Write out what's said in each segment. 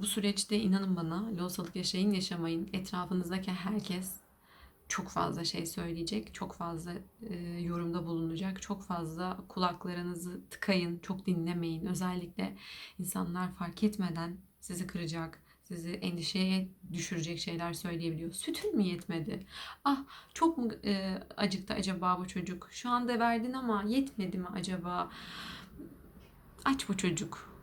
bu süreçte inanın bana lohusalık yaşayın yaşamayın etrafınızdaki herkes çok fazla şey söyleyecek, çok fazla e, yorumda bulunacak, çok fazla kulaklarınızı tıkayın, çok dinlemeyin. Özellikle insanlar fark etmeden sizi kıracak, sizi endişeye düşürecek şeyler söyleyebiliyor. Sütün mü yetmedi? Ah çok mu e, acıktı acaba bu çocuk? Şu anda verdin ama yetmedi mi acaba? Aç bu çocuk.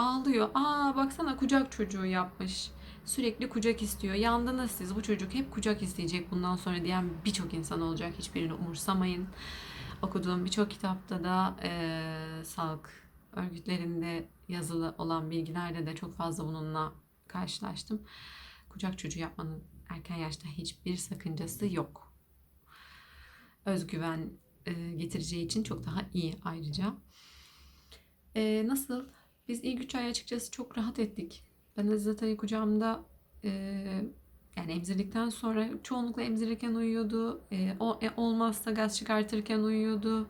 Ağlıyor. Aa baksana kucak çocuğu yapmış. Sürekli kucak istiyor. Yandınız siz. Bu çocuk hep kucak isteyecek bundan sonra diyen birçok insan olacak. Hiçbirini umursamayın. Okuduğum birçok kitapta da eee sağlık örgütlerinde yazılı olan bilgilerde de çok fazla bununla karşılaştım. Kucak çocuğu yapmanın erken yaşta hiçbir sakıncası yok. Özgüven eee, getireceği için çok daha iyi ayrıca. Eee, nasıl? Biz ilk üç ay açıkçası çok rahat ettik. Ben Azizatay'ı kucağımda eee, yani emzirdikten sonra çoğunlukla emzirirken uyuyordu. Eee, o e, olmazsa gaz çıkartırken uyuyordu.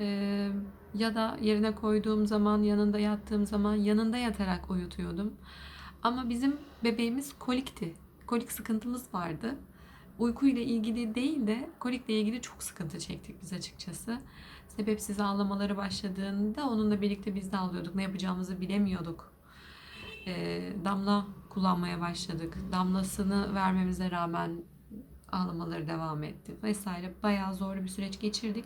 Eee, ya da yerine koyduğum zaman, yanında yattığım zaman yanında yatarak uyutuyordum. Ama bizim bebeğimiz kolikti. Kolik sıkıntımız vardı. Uykuyla ilgili değil de kolikle ilgili çok sıkıntı çektik biz açıkçası. Sebepsiz ağlamaları başladığında onunla birlikte biz de ağlıyorduk. Ne yapacağımızı bilemiyorduk. Ee, damla kullanmaya başladık. Damlasını vermemize rağmen ağlamaları devam etti vesaire. Bayağı zor bir süreç geçirdik.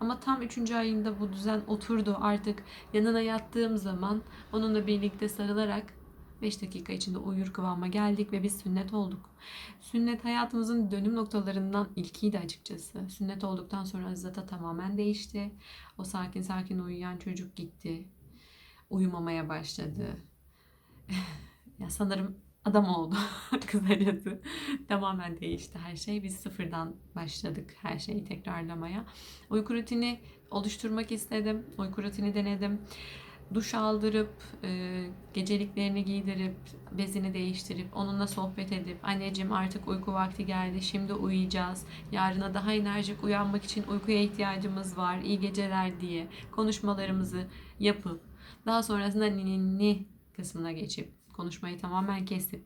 Ama tam 3. ayında bu düzen oturdu. Artık yanına yattığım zaman onunla birlikte sarılarak 5 dakika içinde uyur kıvama geldik ve biz sünnet olduk. Sünnet hayatımızın dönüm noktalarından ilkiydi açıkçası. Sünnet olduktan sonra Azizata tamamen değişti. O sakin sakin uyuyan çocuk gitti. Uyumamaya başladı. ya sanırım adam oldu kısacası. Tamamen değişti her şey. Biz sıfırdan başladık her şeyi tekrarlamaya. Uyku rutini oluşturmak istedim. Uyku rutini denedim. Duş aldırıp, e, geceliklerini giydirip, bezini değiştirip, onunla sohbet edip, anneciğim artık uyku vakti geldi, şimdi uyuyacağız. Yarına daha enerjik uyanmak için uykuya ihtiyacımız var, iyi geceler diye konuşmalarımızı yapıp, daha sonrasında ninni kısmına geçip, konuşmayı tamamen kesip,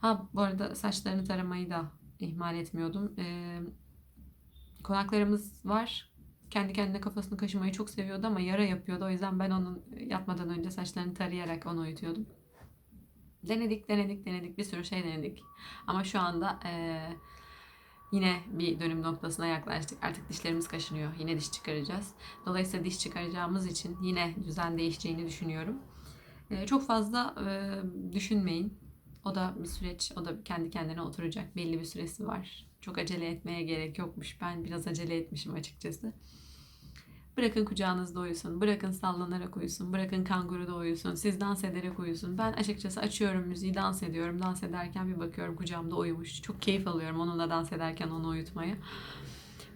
ha bu arada saçlarını taramayı da ihmal etmiyordum. E, konaklarımız var. Kendi kendine kafasını kaşımayı çok seviyordu ama yara yapıyordu. O yüzden ben onun yatmadan önce saçlarını tarayarak onu uyutuyordum. Denedik, denedik, denedik. Bir sürü şey denedik. Ama şu anda eee, yine bir dönüm noktasına yaklaştık. Artık dişlerimiz kaşınıyor. Yine diş çıkaracağız. Dolayısıyla diş çıkaracağımız için yine düzen değişeceğini düşünüyorum. Eee, çok fazla eee, düşünmeyin. O da bir süreç, o da kendi kendine oturacak. Belli bir süresi var. Çok acele etmeye gerek yokmuş. Ben biraz acele etmişim açıkçası. Bırakın kucağınızda uyusun. Bırakın sallanarak uyusun. Bırakın kanguruda uyusun. Siz dans ederek uyusun. Ben açıkçası açıyorum müziği, dans ediyorum. Dans ederken bir bakıyorum kucağımda uyumuş. Çok keyif alıyorum onunla dans ederken onu uyutmaya.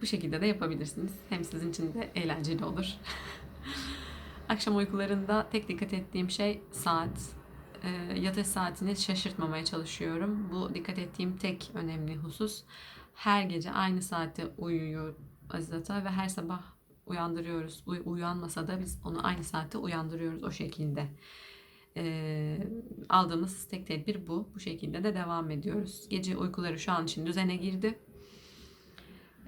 Bu şekilde de yapabilirsiniz. Hem sizin için de eğlenceli olur. Akşam uykularında tek dikkat ettiğim şey saat. Ee, yatış saatini şaşırtmamaya çalışıyorum. Bu dikkat ettiğim tek önemli husus. Her gece aynı saatte uyuyor Azizata ve her sabah uyandırıyoruz. Uy- uyanmasa da biz onu aynı saatte uyandırıyoruz o şekilde. Ee, aldığımız tek tedbir bu. Bu şekilde de devam ediyoruz. Gece uykuları şu an için düzene girdi.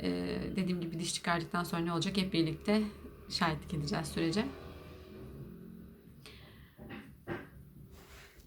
Ee, dediğim gibi diş çıkardıktan sonra ne olacak hep birlikte şahitlik edeceğiz sürece.